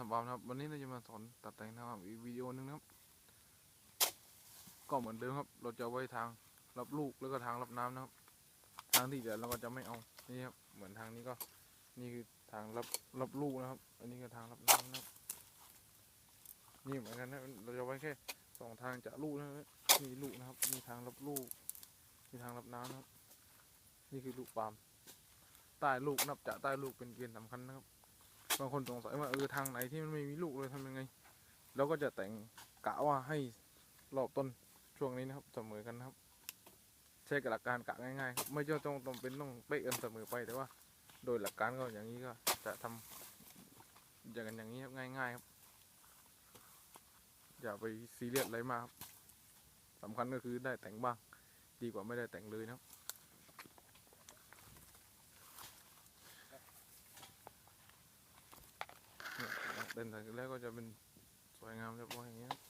ทำบาล์มนะครับ วันนี้เราจะมาสอนตัดแต่งนะครับอีกวิดีโอนึงนะครับ ก็เหมือนเดิมครับ เราจะไว้ทางรับลูกแล้วก็ทางรับน้ำนะครับ ทางที่เหลือเราก็จะไม่เอา นี่ครับ เหมือนทางนี้ก็ นี่คือทางรับรับลูกนะครับ อันนี้ก็ทางรับน้ำนะครับ นี่เหมือนกันนะ เราจะไว้แค่สองทางจะลูกนะมีลูกนะครับ มีทางรับลูก มีทางรับน้ำนะครับ นี่คือลูกปาล์มใต้ลูกนับจากใต้ลูกเป็นเกณฑ์สำคัญนะครับ บางคนสงสัยว่าเออทางไหนที่มันไม่มีลูกเลยทำยังไงเราก็จะแต่งกะว่าให้รอบต้นช่วงนี้นะครับเสมอกันนะครับ ใช้กหลักการกะง่ายๆ ไม่จำต้องต้องเป็นต้องเป๊ะกันเสมอไปแต่ว่า โดยหลักการก็อย่างนี้ก็จะทำอย่างกันอย่างนี้ครับง่าย ๆ ครับ อย่าไปซีเรียสอะไรมากครับสำคัญก็คือได้แต่งบ้าง ดีกว่าไม่ได้แต่งเลยนะครับ เนี่ยเดินทางแล้วก็จะเป็นสวยงามเรียบร้อยอย่างเงี้ยครับ